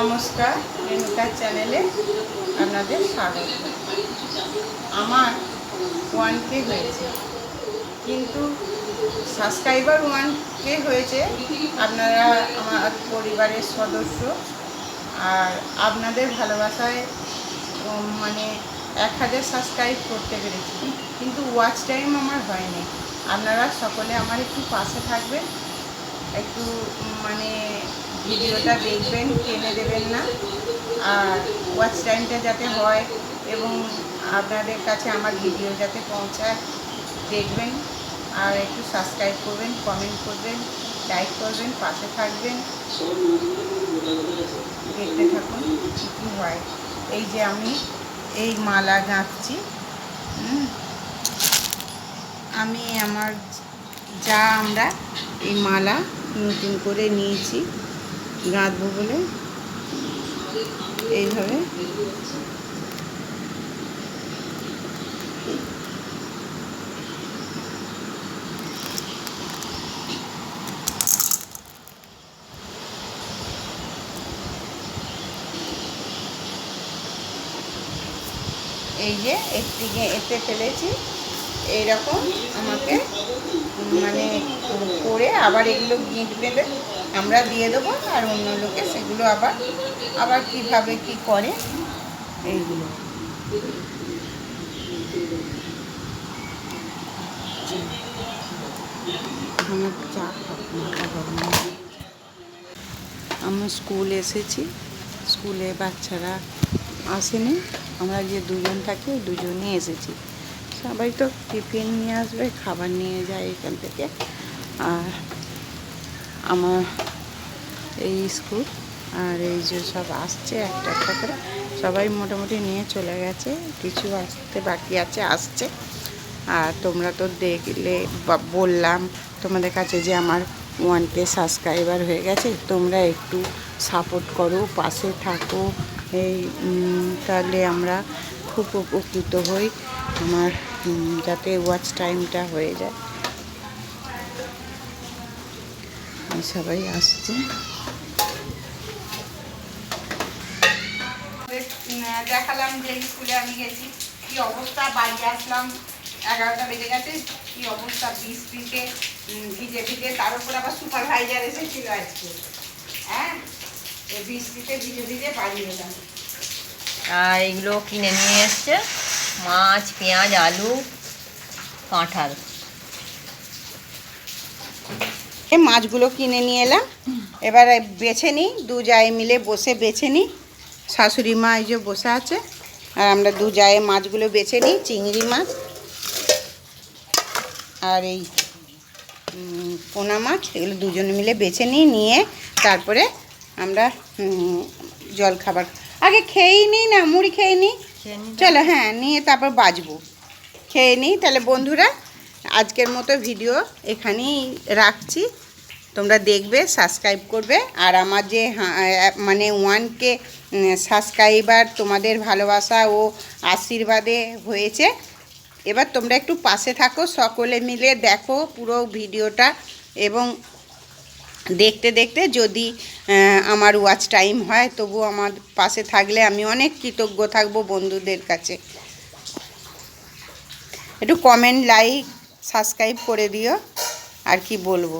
নমস্কার রেণুকার চ্যানেলে আপনাদের স্বাগত। আমার ওয়ান কে হয়েছে, কিন্তু সাবস্ক্রাইবার ওয়ান কে হয়েছে, আপনারা আমার পরিবারের সদস্য আর আপনাদের ভালোবাসায় মানে এক হাজার সাবস্ক্রাইব করতে পেরেছি, কিন্তু ওয়াচ টাইম আমার হয়নি। আপনারা সকলে আমার একটু পাশে থাকবেন, একটু মানে ভিডিওটা দেখবেন, টেনে দেবেন না। আর ওয়াচ টাইমটা যাতে হয় এবং আপনাদের কাছে আমার ভিডিও যাতে পৌঁছায়, দেখবেন। আর একটু সাবস্ক্রাইব করবেন কমেন্ট করবেন লাইক করবেন, পাশে থাকবেন। দেখতে থাকুন কী হয়। এই যে আমি এই মালা গাঁথছি আমি আমার যা আমরা এই মালা নতুন করে নিয়েছি। গাঁথবো বলে এইভাবে। এই যে একটি গে- এতে ফেলেছি। এইরকম আমাকে মানে করে আবার এগুলো গিঁট বেঁধে আমরা দিয়ে দেবো আর অন্য লোকে সেগুলো আবার আবার কীভাবে কি করে এইগুলো। আমি স্কুল এসেছি, স্কুলে বাচ্চারা আসেনি, আমরা যে দুজন থাকি, দুজনই এসেছি সবাই তো টিফিন নিয়ে আসবে, খাবার নিয়ে যায় এখান থেকে। আর আমার এই স্কুল, আর এই যে সব আসছে একটা একটা করে, সবাই মোটামুটি নিয়ে চলে গেছে, কিছু আসতে বাকি আছে, আসছে। আর তোমরা তো দেখলে বললাম তোমাদের কাছে যে আমার ওয়ান কে সাবস্ক্রাইবার হয়ে গেছে, তোমরা একটু সাপোর্ট করো, পাশে থাকো। এই তাহলে আমরা খুব উপকৃত হই আমার যাতে ওয়াচ টাইমটা হয়ে যায়। সবাই আসছে। দেখালাম যে স্কুলে আমি গেছি। কি অবস্থা? বাড়ি আসলাম এগারোটা বেজে গেছে। কি অবস্থা? বৃষ্টিতে উম, ভিজে ভিজে। তার উপর আবার সুপারভাইজার এসেছিল আজকে। হ্যাঁ? বৃষ্টিতে ভিজে ভিজে বাড়ি এলাম। আর এগুলো কিনে নিয়ে এসছে। মাছ, পেঁয়াজ, আলু, কাঁঠাল। এই মাছগুলো কিনে নিয়ে এলাম। এবার বেছে নিই, দু জায়ে মিলে বসে বেছে নিই। শাশুড়ি মা এই যে বসে আছে, আর আমরা দু জায়ে মাছগুলো বেছে নিই, চিংড়ি মাছ আর এই পোনা মাছ, এগুলো দুজনে মিলে বেছে নিই, নিয়ে তারপরে আমরা জল খাবার আগে খেয়েই নিই না, মুড়ি খেয়ে নিই। চলো হ্যাঁ নিয়ে তারপর বাজবো। খেয়ে নিই তাহলে বন্ধুরা আজকের মতো ভিডিও এখানেই রাখছি। তোমরা দেখবে সাবস্ক্রাইব করবে আর আমার যে হা- মানে ওয়ানকে সাবস্ক্রাইবার তোমাদের ভালোবাসা ও আশীর্বাদে হয়েছে। এবার তোমরা একটু পাশে থাকো সকলে মিলে দেখো পুরো ভিডিওটা এবং দেখতে দেখতে যদি আমার ওয়াচ টাইম হয়, তবু আমার পাশে থাকলে আমি অনেক কৃতজ্ঞ থাকব বন্ধুদের কাছে। একটু কমেন্ট লাইক সাবস্ক্রাইব করে দিও, আর কি বলব?